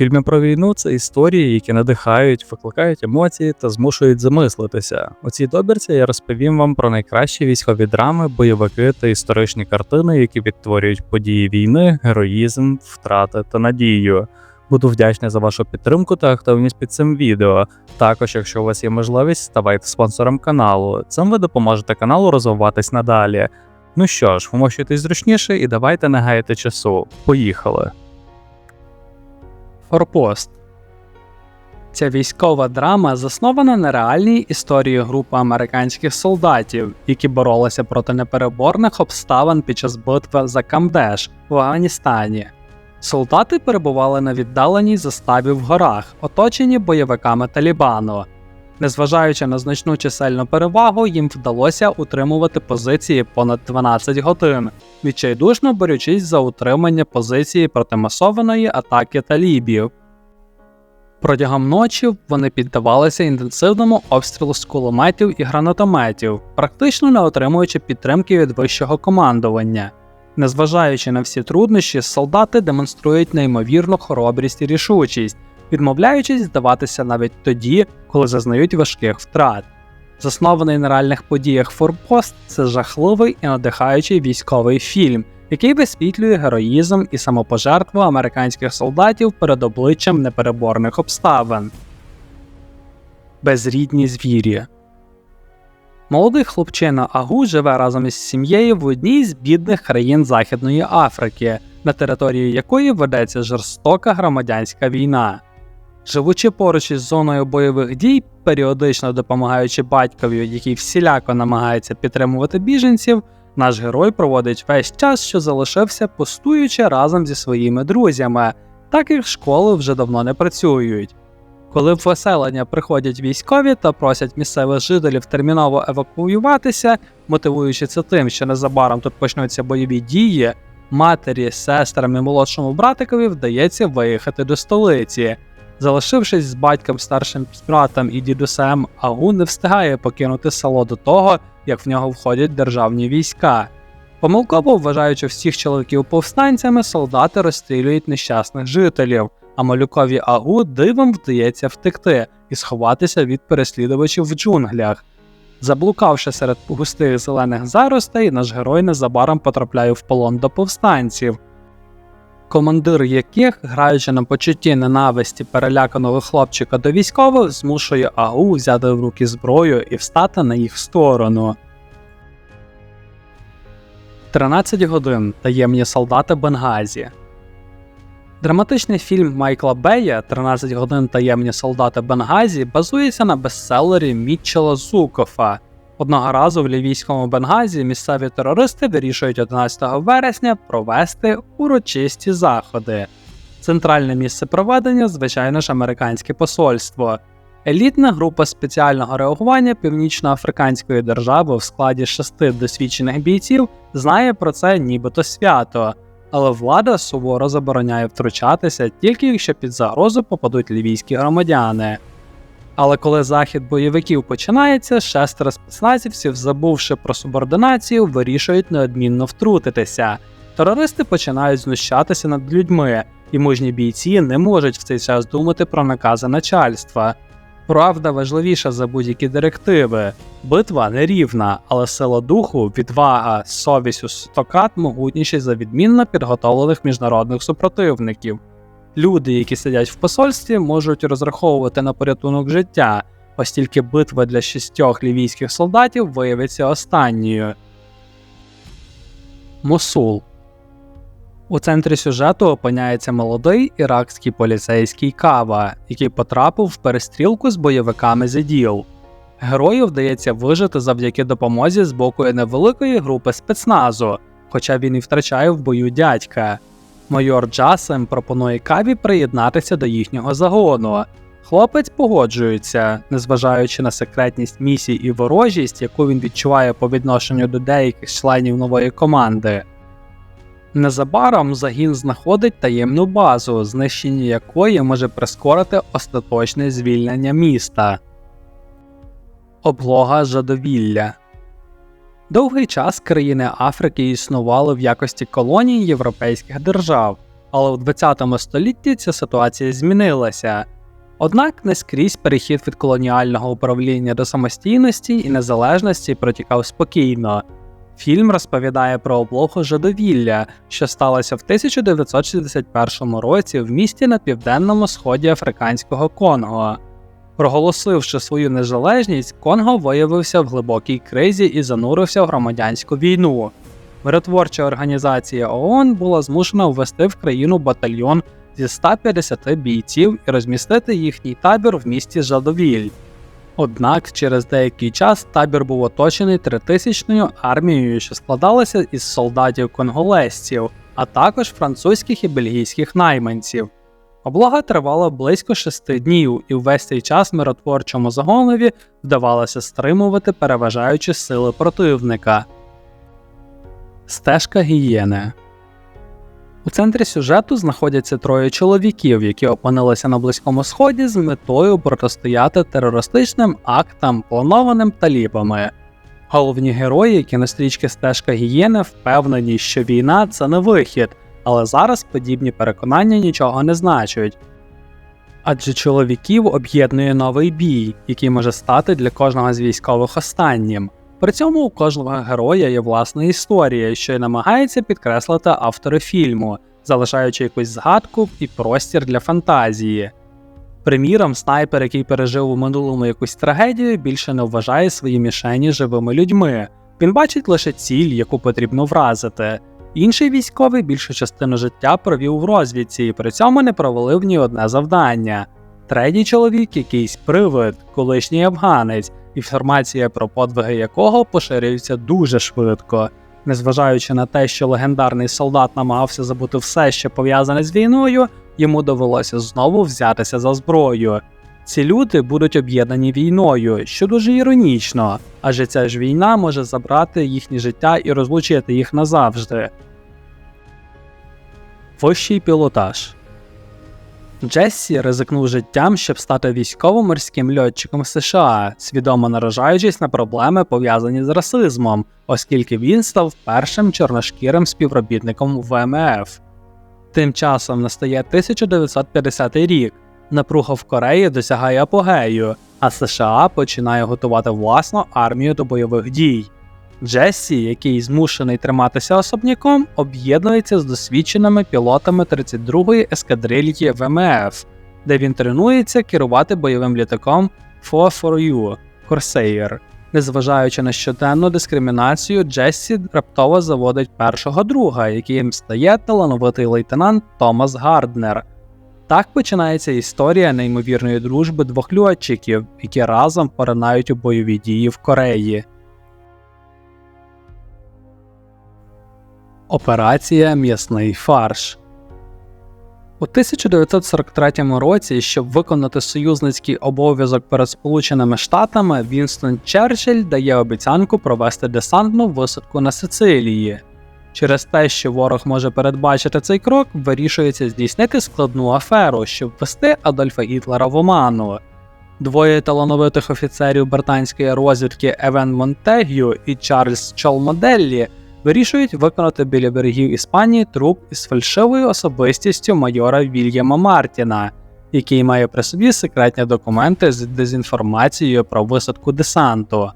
Фільми про війну це історії, які надихають, викликають емоції та змушують замислитися. У цій добірці я розповім вам про найкращі військові драми, бойовики та історичні картини, які відтворюють події війни, героїзм, втрати та надію. Буду вдячний за вашу підтримку та активність під цим відео. Також, якщо у вас є можливість, ставайте спонсором каналу. Цим ви допоможете каналу розвиватись надалі. Ну що ж, вмощуйтесь зручніше і давайте не гаяти часу. Поїхали! Форпост. Ця військова драма заснована на реальній історії групи американських солдатів, які боролися проти непереборних обставин під час битви за Камдеш в Афганістані. Солдати перебували на віддаленій заставі в горах, оточені бойовиками Талібану. Незважаючи на значну чисельну перевагу, їм вдалося утримувати позиції понад 12 годин, відчайдушно борючись за утримання позиції проти масованої атаки талібів. Протягом ночі вони піддавалися інтенсивному обстрілу з кулеметів і гранатометів, практично не отримуючи підтримки від вищого командування. Незважаючи на всі труднощі, солдати демонструють неймовірну хоробрість і рішучість, відмовляючись здаватися навіть тоді, коли зазнають важких втрат. Заснований на реальних подіях Форпост це жахливий і надихаючий військовий фільм, який висвітлює героїзм і самопожертву американських солдатів перед обличчям непереборних обставин. Безрідні звірі. Молодий хлопчина Агу живе разом із сім'єю в одній з бідних країн Західної Африки, на території якої ведеться жорстока громадянська війна. Живучи поруч із зоною бойових дій, періодично допомагаючи батькові, який всіляко намагається підтримувати біженців, наш герой проводить весь час, що залишився, пустуючи разом зі своїми друзями, так як школи вже давно не працюють. Коли в поселення приходять військові та просять місцевих жителів терміново евакуюватися, мотивуючи це тим, що незабаром тут почнуться бойові дії, матері, сестрам і молодшому братикові вдається виїхати до столиці. Залишившись з батьком старшим братом і дідусем, Агу не встигає покинути село до того, як в нього входять державні війська. Помилково вважаючи всіх чоловіків повстанцями, солдати розстрілюють нещасних жителів, а малюкові Агу дивом вдається втекти і сховатися від переслідувачів в джунглях. Заблукавши серед густих зелених заростей, наш герой незабаром потрапляє в полон до повстанців командир яких, граючи на почутті ненависті переляканого хлопчика до військових, змушує Агу взяти в руки зброю і встати на їх сторону. 13 годин таємні солдати Бенгазі. Драматичний фільм Майкла Бея «13 годин таємні солдати Бенгазі базується на бестселері Мітчела Зукофа. Одного разу в лівійському Бенгазі місцеві терористи вирішують 11 вересня провести урочисті заходи. Центральне місце проведення, звичайно ж, американське посольство. Елітна група спеціального реагування північноафриканської держави в складі шести досвідчених бійців знає про це нібито свято, але влада суворо забороняє втручатися тільки якщо під загрозу попадуть лівійські громадяни. Але коли захід бойовиків починається, шестеро спецназівців, забувши про субординацію, вирішують неодмінно втрутитися. Терористи починають знущатися над людьми, і мужні бійці не можуть в цей час думати про накази начальства. Правда важливіша за будь-які директиви. Битва нерівна, але сила духу, відвага, совість у стокат могутніші за відмінно підготовлених міжнародних супротивників. Люди, які сидять в посольстві, можуть розраховувати на порятунок життя, оскільки битва для шістьох лівійських солдатів виявиться останньою. Мосул у центрі сюжету опиняється молодий іракський поліцейський Кава, який потрапив в перестрілку з бойовиками Зеділ. Герою вдається вижити завдяки допомозі з боку невеликої групи спецназу, хоча він і втрачає в бою дядька. Майор Джасем пропонує Каві приєднатися до їхнього загону. Хлопець погоджується, незважаючи на секретність місій і ворожість, яку він відчуває по відношенню до деяких членів нової команди. Незабаром загін знаходить таємну базу, знищення якої може прискорити остаточне звільнення міста. Облога жадовілля Довгий час країни Африки існували в якості колоній європейських держав. але у 20 столітті ця ситуація змінилася. Однак не скрізь перехід від колоніального управління до самостійності і незалежності протікав спокійно. Фільм розповідає про облогу жадовілля, що сталося в 1961 році в місті на південному сході африканського Конго. Проголосивши свою незалежність, Конго виявився в глибокій кризі і занурився в громадянську війну. Миротворча організація ООН була змушена ввести в країну батальйон зі 150 бійців і розмістити їхній табір в місті Жадовіль. Однак через деякий час табір був оточений тритисячною армією, що складалася із солдатів конголезців, а також французьких і бельгійських найманців. Облога тривала близько шести днів, і весь цей час миротворчому загонові вдавалося стримувати переважаючі сили противника. Стежка гієни у центрі сюжету знаходяться троє чоловіків, які опинилися на Близькому Сході з метою протистояти терористичним актам, планованим талібами. Головні герої кінострічки Стежка гієни впевнені, що війна це не вихід, але зараз подібні переконання нічого не значать. Адже чоловіків об'єднує новий бій, який може стати для кожного з військових останнім. При цьому у кожного героя є власна історія, що й намагається підкреслити автори фільму, залишаючи якусь згадку і простір для фантазії. Приміром, снайпер, який пережив у минулому якусь трагедію, більше не вважає свої мішені живими людьми. Він бачить лише ціль, яку потрібно вразити. Інший військовий більшу частину життя провів в розвідці і при цьому не провалив ні одне завдання. Третій чоловік якийсь привид, колишній афганець, інформація про подвиги якого поширюється дуже швидко. Незважаючи на те, що легендарний солдат намагався забути все, що пов'язане з війною, йому довелося знову взятися за зброю. Ці люди будуть об'єднані війною, що дуже іронічно, адже ця ж війна може забрати їхнє життя і розлучити їх назавжди. Вищий пілотаж Джессі ризикнув життям, щоб стати військово-морським льотчиком США, свідомо наражаючись на проблеми, пов'язані з расизмом, оскільки він став першим чорношкірим співробітником ВМФ. Тим часом настає 1950 рік. Напруга в Кореї досягає апогею, а США починає готувати власну армію до бойових дій. Джессі, який змушений триматися особняком, об'єднується з досвідченими пілотами 32-ї ескадрильї ВМФ, де він тренується керувати бойовим літаком 4-4U Corsair. Незважаючи на щоденну дискримінацію, Джессі раптово заводить першого друга, яким стає талановитий лейтенант Томас Гарднер. Так починається історія неймовірної дружби двох льотчиків, які разом поринають у бойові дії в Кореї. Операція М'ясний фарш. У 1943 році, щоб виконати союзницький обов'язок перед Сполученими Штатами, Вінстон Черчилль дає обіцянку провести десантну висадку на Сицилії. Через те, що ворог може передбачити цей крок, вирішується здійснити складну аферу, щоб ввести Адольфа Гітлера в оману. Двоє талановитих офіцерів британської розвідки Евен Монтегю і Чарльз Чолмоделлі вирішують виконати біля берегів Іспанії труп із фальшивою особистістю майора Вільяма Мартіна, який має при собі секретні документи з дезінформацією про висадку десанту.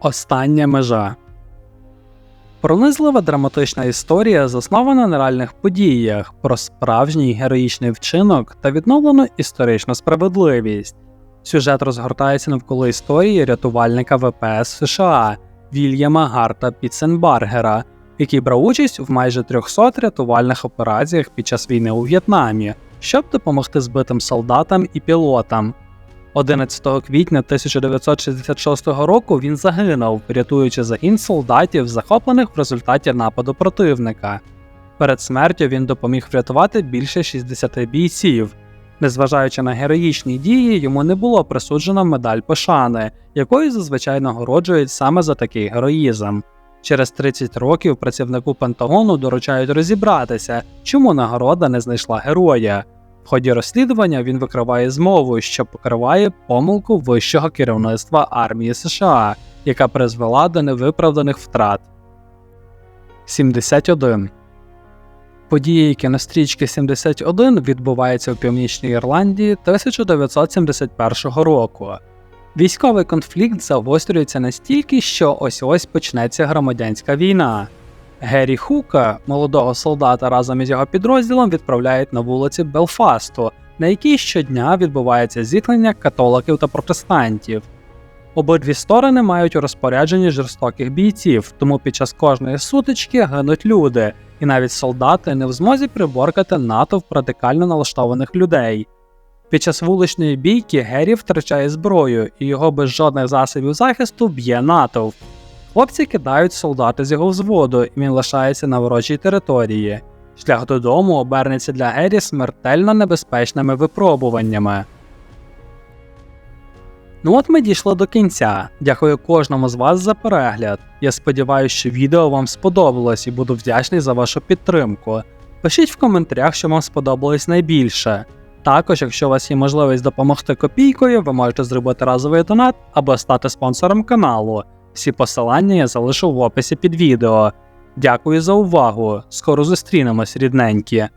Остання межа Пронизлива драматична історія заснована на реальних подіях про справжній героїчний вчинок та відновлену історичну справедливість. Сюжет розгортається навколо історії рятувальника ВПС США Вільяма Гарта Піценбаргера, який брав участь в майже 300 рятувальних операціях під час війни у В'єтнамі, щоб допомогти збитим солдатам і пілотам. 11 квітня 1966 року він загинув, рятуючи загін солдатів, захоплених в результаті нападу противника. Перед смертю він допоміг врятувати більше 60 бійців. Незважаючи на героїчні дії, йому не було присуджено медаль пошани, якою зазвичай нагороджують саме за такий героїзм. Через 30 років працівнику Пентагону доручають розібратися, чому нагорода не знайшла героя. В ході розслідування він викриває змову, що покриває помилку вищого керівництва армії США, яка призвела до невиправданих втрат. 71 Події кінострічки 71 відбуваються в Північній Ірландії 1971 року. Військовий конфлікт загострюється настільки, що ось ось почнеться громадянська війна. Геррі Хука, молодого солдата разом із його підрозділом, відправляють на вулиці Белфасту, на якій щодня відбувається зіткнення католиків та протестантів. Обидві сторони мають у розпорядженні жорстоких бійців, тому під час кожної сутички гинуть люди, і навіть солдати не в змозі приборкати натовп радикально налаштованих людей. Під час вуличної бійки Геррі втрачає зброю, і його без жодних засобів захисту б'є натовп. Хлопці кидають солдати з його взводу, і він лишається на ворожій території. Шлях додому обернеться для Геррі смертельно небезпечними випробуваннями. Ну от ми дійшли до кінця. Дякую кожному з вас за перегляд. Я сподіваюся, що відео вам сподобалось і буду вдячний за вашу підтримку. Пишіть в коментарях, що вам сподобалось найбільше. Також, якщо у вас є можливість допомогти копійкою, ви можете зробити разовий донат або стати спонсором каналу. Всі посилання я залишу в описі під відео. Дякую за увагу! Скоро зустрінемось, рідненькі!